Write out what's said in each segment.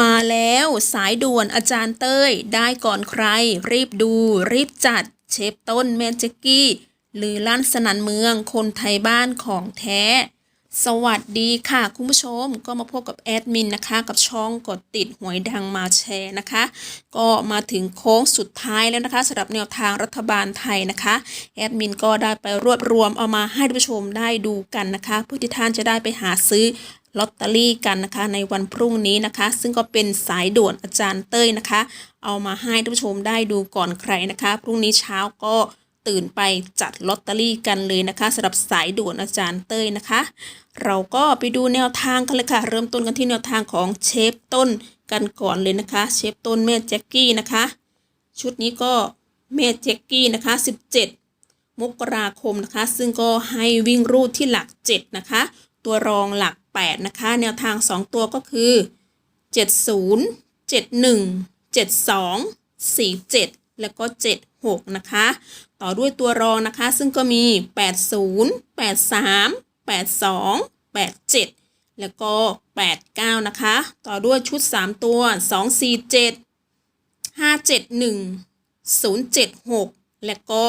มาแล้วสายด่วนอาจารย์เต้ย ได้ก่อนใคร รีบดู รีบจัด เชฟต้นแมจกกี้หรือลั่นสนันเมืองคนไทยบ้านของแท้ สวัสดีค่ะ คุณผู้ชมก็มาพบกับแอดมินนะคะ กับช่องกดติดหวยดังมาแชร์นะคะ ก็มาถึงโค้งสุดท้ายแล้วนะคะสำหรับแนวทางรัฐบาลไทยนะคะ แอดมินก็ได้ไปรวบรวมเอามาให้ท่านผู้ชมได้ดูกันนะคะ เพื่อที่ท่านจะได้ไปหาซื้อ ลอตเตอรี่กันนะคะ ในวันพรุ่งนี้นะคะ ซึ่งก็เป็นสายด่วนอาจารย์เต้ยนะคะ เอามาให้ท่านผู้ชมได้ดูก่อนใครนะคะ พรุ่งนี้เช้าก็ตื่นไปจัดลอตเตอรี่กันเลยนะคะสำหรับสายด่วนอาจารย์เต้ยนะคะ เราก็ไปดูแนวทางกันเลยค่ะ เริ่มต้นกันที่แนวทางของเชฟต้นกันก่อนเลยนะคะ เชฟต้นแม่แจ็คกี้นะคะ ชุดนี้ก็แม่แจ็คกี้นะคะ 17 มกราคมนะคะ ซึ่งก็ให้วิ่งรูดที่หลัก 7 นะคะ ตัวรองหลัก 8 นะคะ แนวทาง 2 ตัวก็คือ 70 71 72 47 แล้วก็ 76 นะคะ ต่อด้วยตัวรองนะคะ ซึ่งก็มี 80 83 82 87 แล้วก็ 89 นะคะ ต่อด้วยชุด 3 ตัว 247 571 076 และก็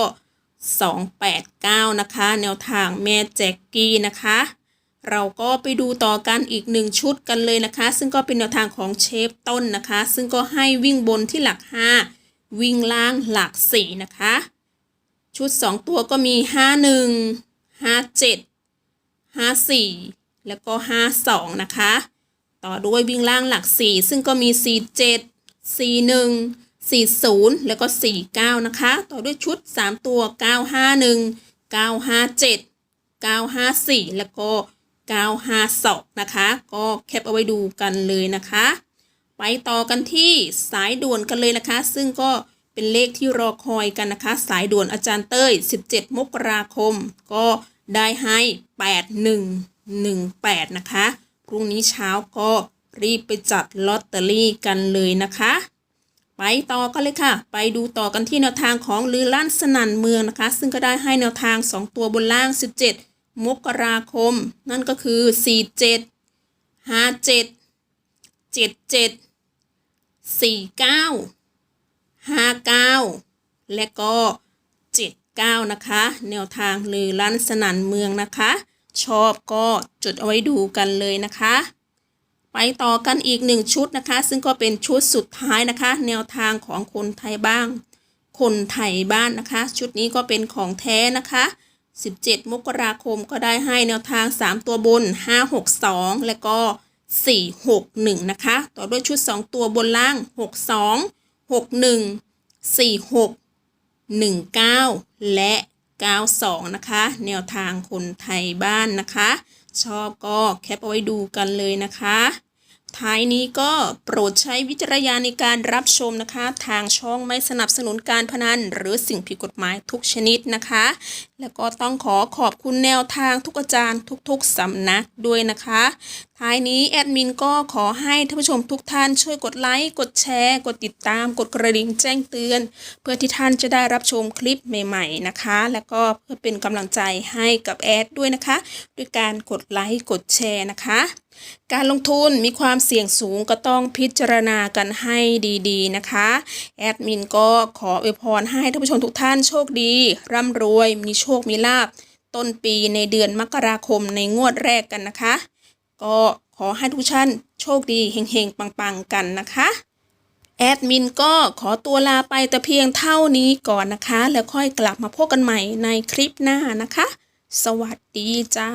289 นะคะ แนวทางแม่แจ็กกี้นะคะ เราก็ไปดูต่อกันอีกหนึ่งชุดกันเลยนะคะ ซึ่งก็เป็นแนวทางของเชฟต้นนะคะ ซึ่งก็ให้วิ่งบนที่หลัก 5 วิ่งล่างหลัก 4 นะคะ ชุด 2 ตัวก็มี 51 57 54 แล้วก็ 52 นะคะ ต่อด้วยวิ่งล่างหลัก 4 ซึ่งก็มี 47 41 40 แล้วก็ 49 นะคะ ต่อด้วยชุด 3 ตัว 951 957 954 แล้วก็ 952 นะคะ ก็แคปเอาไว้ดูกันเลยนะคะ ไปต่อกันที่สายด่วนกันเลยนะคะ ซึ่งก็เป็นเลขที่รอคอยกันนะคะ สายด่วนอาจารย์เต้ย 17 มกราคม ก็ได้ให้ 8118 นะคะ พรุ่งนี้เช้าก็รีบไปจัดลอตเตอรี่กันเลยนะคะ ไปต่อกันเลยค่ะ ไปดูต่อกันที่แนวทางของลือลั่นสนันเมืองนะคะ ซึ่งก็ได้ให้แนวทาง 2 ตัวบนล่าง 17 มกราคม นั่นก็คือ 47 57 77 49 59 และก็ 79 นะคะ แนวทางลือลั่นสนันเมืองนะคะ ชอบก็จดเอาไว้ดูกันเลยนะคะ ไปต่อกันอีกหนึ่งชุดนะคะ ซึ่งก็เป็นชุดสุดท้ายนะคะ แนวทางของคนไทยบ้าง คนไทยบ้านนะคะ ชุดนี้ก็เป็นของแท้นะคะ 17 มกราคมก็ได้ให้แนวทาง 3 ตัวบน 562 และก็ 461 นะคะ ต่อด้วยชุด 2 ตัวบนล่าง 62 61 46 19 และ 92 นะคะ แนวทางคนไทยบ้านนะคะ ชอบก็แคปเอาไว้ดูกันเลยนะคะ ท้ายนี้ก็โปรดใช้วิจารณญาณในการรับชมนะคะ ทางช่องไม่สนับสนุนการพนัน หรือสิ่งผิดกฎหมายทุกชนิดนะคะ แล้วก็ต้องขอขอบคุณแนวทางทุกอาจารย์ทุกๆสำนักด้วยนะคะ ท้ายนี้แอดมินก็ขอให้ท่านผู้ชมทุกท่านช่วยกดไลค์ กดแชร์ กดติดตาม กดกระดิ่งแจ้งเตือน เพื่อที่ท่านจะได้รับชมคลิปใหม่ ๆนะคะ แล้วก็เพื่อเป็นกำลังใจให้กับแอดด้วยนะคะ ด้วยการกดไลค์กดแชร์นะคะ การลงทุนมีความเสี่ยงสูงก็ต้องพิจารณากันให้ดีๆนะคะ แอดมินก็ขออวยพรให้ท่านผู้ชมทุกท่านโชคดี ร่ำรวยมีโชคมีลาบต้นปีในเดือนมกราคมในงวดแรกกันนะคะ ก็ขอให้ทุกท่านโชคดีเฮงๆ ปังๆ กันนะคะ แอดมินก็ขอตัวลาไปแต่เพียงเท่านี้ก่อนนะคะ แล้วค่อยกลับมาพบกันใหม่ในคลิปหน้านะคะ สวัสดีจ้า